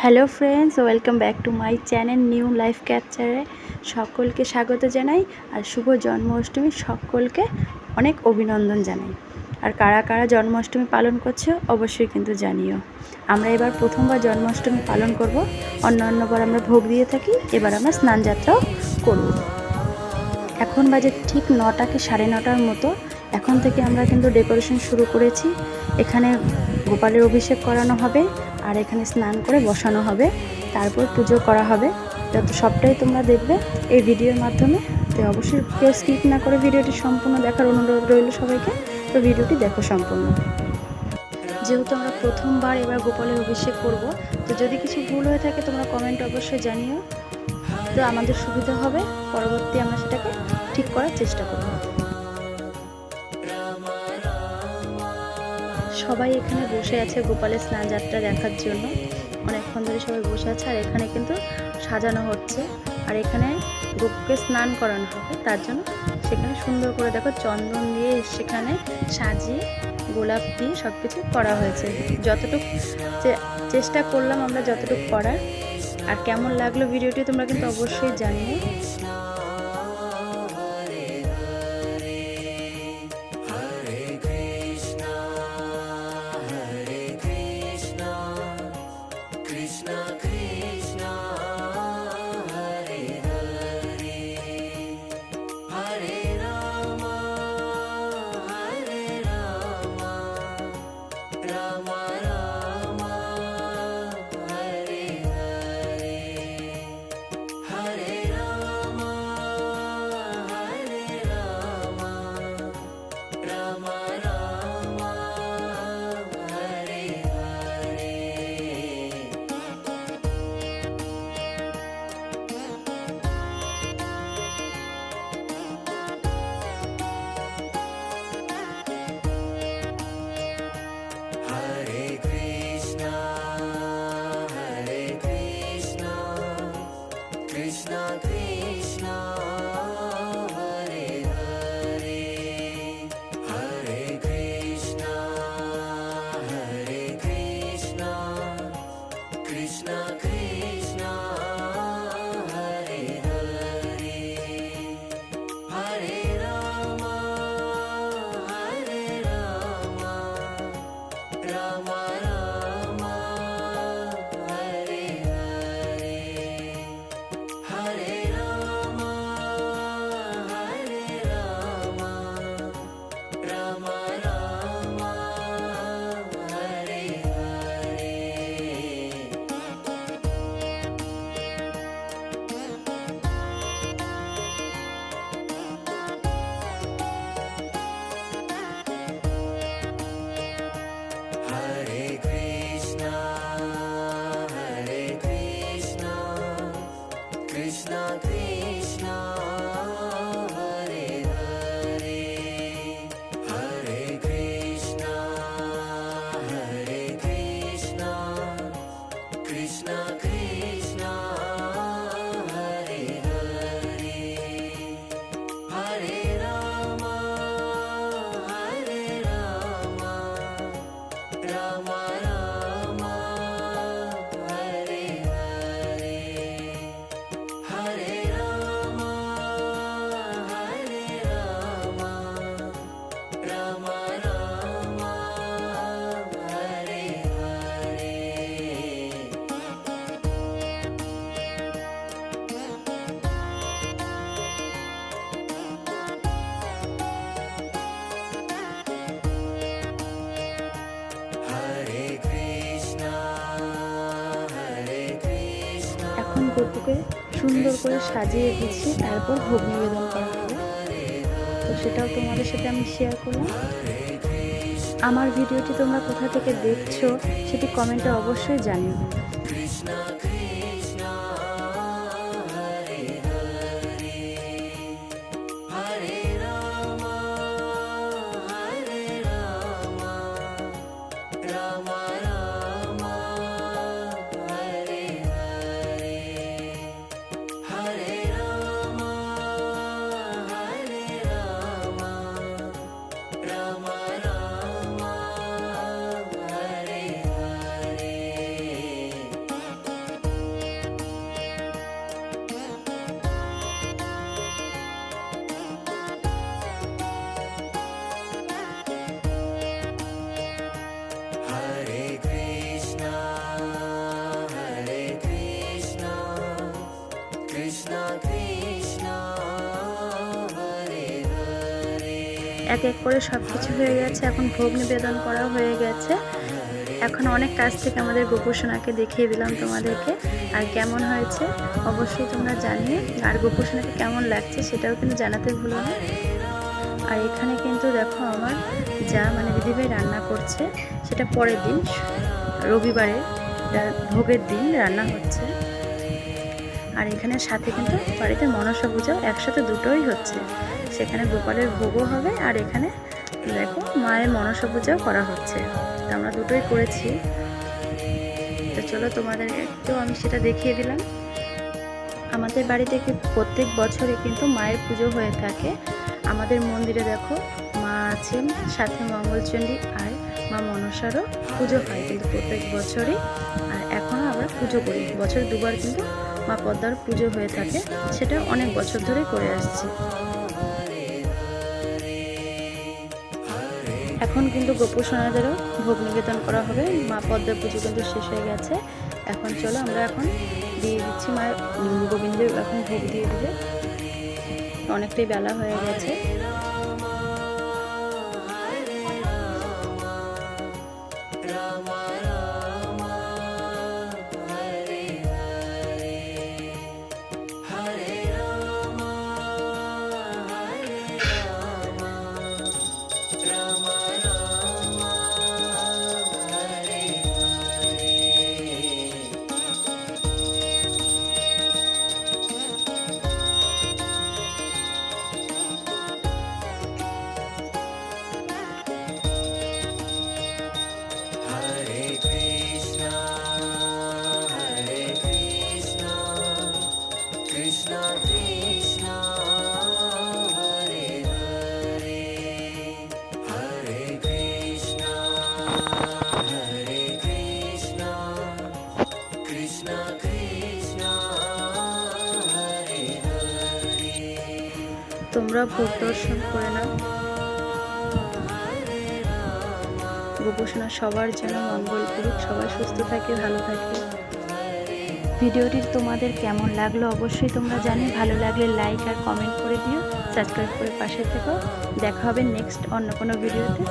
Hello friends, welcome back to my channel new life ক্যাপচারে। সকলকে স্বাগত জানাই আর শুভ জন্মাষ্টমী সকলকে অনেক অভিনন্দন জানাই। আর কারা কারা জন্মাষ্টমী পালন করছে অবশ্যই কিন্তু জানিও। আমরা এবার প্রথমবার জন্মাষ্টমী পালন করব। অন্য অন্যবার আমরা ভোগ দিয়ে থাকি, এবার আমরা স্নান যাত্রাও করব। এখন বাজে ঠিক নটা কি সাড়ে নটার মতো। এখন থেকে আমরা কিন্তু ডেকোরেশন শুরু করেছি। এখানে গোপালের অভিষেক করানো হবে। আর এখানে স্নান করে বসানো হবে, তারপর পুজো করা হবে। যত সবটাই তোমরা দেখবে এই ভিডিওর মাধ্যমে। তো অবশ্যই কেউ স্কিপ না করে ভিডিওটি সম্পূর্ণ দেখার অনুরোধ রইল সবাইকে। তো ভিডিওটি দেখো সম্পূর্ণ। যেহেতু আমরা প্রথমবার এবার গোপালের অভিষেক করব, তো যদি কিছু ভুল হয়ে থাকে তোমরা কমেন্ট অবশ্যই জানিও। তো আমাদের সুবিধা হবে, পরবর্তী আমরা সেটাকে ঠিক করার চেষ্টা করব। সবাই এখানে বসে আছে গোপালের স্নান যাত্রা দেখার জন্য। অনেকক্ষণ ধরে সবাই বসে আছে আর এখানে কিন্তু সাজানো হচ্ছে। আর এখানে গোপকে স্নান করানো হবে। তার জন্য সেখানে সুন্দর করে দেখো চন্দন দিয়ে সেখানে সাজিয়ে গোলাপ দিয়ে সব কিছু করা হয়েছে। যতটুকু চেষ্টা করলাম আমরা যতটুকু করার। আর কেমন লাগল ভিডিওটি তোমরা কিন্তু অবশ্যই জানিয়ে ঠাকুরকে সুন্দর করে সাজিয়ে দিচ্ছি তারপর ভোগ নিবেদন করা হবে। তো সেটাও তোমাদের সাথে আমি শেয়ার করলাম। আমার ভিডিওটি তোমরা কোথা থেকে দেখছ সেটি কমেন্টে অবশ্যই জানিও। এক এক করে সব কিছু হয়ে গেছে। এখন ভোগ নিবেদন করা হয়ে গেছে। এখন অনেক কাছ থেকে আমাদের গোপুসোনাকে দেখিয়ে দিলাম তোমাদেরকে। আর কেমন হয়েছে অবশ্যই তোমরা জানিয়ে আর গোপুসোনাকে কেমন লাগছে সেটাও কিন্তু জানাতে ভুলো না। আর এখানে কিন্তু দেখো আমার যা মানে দিদিভাই রান্না করছে, সেটা পরের দিন, রবিবারে ভোগের দিন রান্না হচ্ছে। আর এখানে সাথে কিন্তু বাড়িতে মনসা পুজো একসাথে দুটোই হচ্ছে। সেখানে গোপালের ভোগও হবে আর এখানে দেখো মায়ের মনসা পূজাও করা হচ্ছে। তো আমরা দুটোই করেছি। তো চলো তোমাদের একটু আমি সেটা দেখিয়ে দিলাম। আমাদের বাড়িতে প্রত্যেক বছরে কিন্তু মায়ের পুজো হয়ে থাকে। আমাদের মন্দিরে দেখো মা আছেন, সাথে মঙ্গলচণ্ডী আর মা মনসারও পুজো হয় কিন্তু প্রত্যেক বছরই। আর এখনও আমরা পুজো করি। বছরে দুবার কিন্তু মা পদ্মার পুজো হয়ে থাকে। সেটা অনেক বছর ধরে করে আসছি। এখন কিন্তু গোপুর সোনাদেরও ভোগ নিবেদন করা হবে। মা পদ্মার পুজো কিন্তু শেষ হয়ে গেছে। এখন চলো আমরা এখন দিয়ে দিচ্ছি মা গোবিন্দ গোবিন্দের এখন ভোগ দিয়ে দিলে অনেকটাই বেলা হয়ে গেছে। তোমরা ভোগ দর্শন করে নাও। গোপোষণা সবার যেন মঙ্গল করুক, সবাই সুস্থ থাকে, ভালো থাকে। ভিডিওটি তোমাদের কেমন লাগল অবশ্যই তোমরা জানি। ভালো লাগলে লাইক আর কমেন্ট করে দিও। সাবস্ক্রাইব করে পাশে থেকো। দেখা হবে নেক্সট অন্য কোনো ভিডিওতে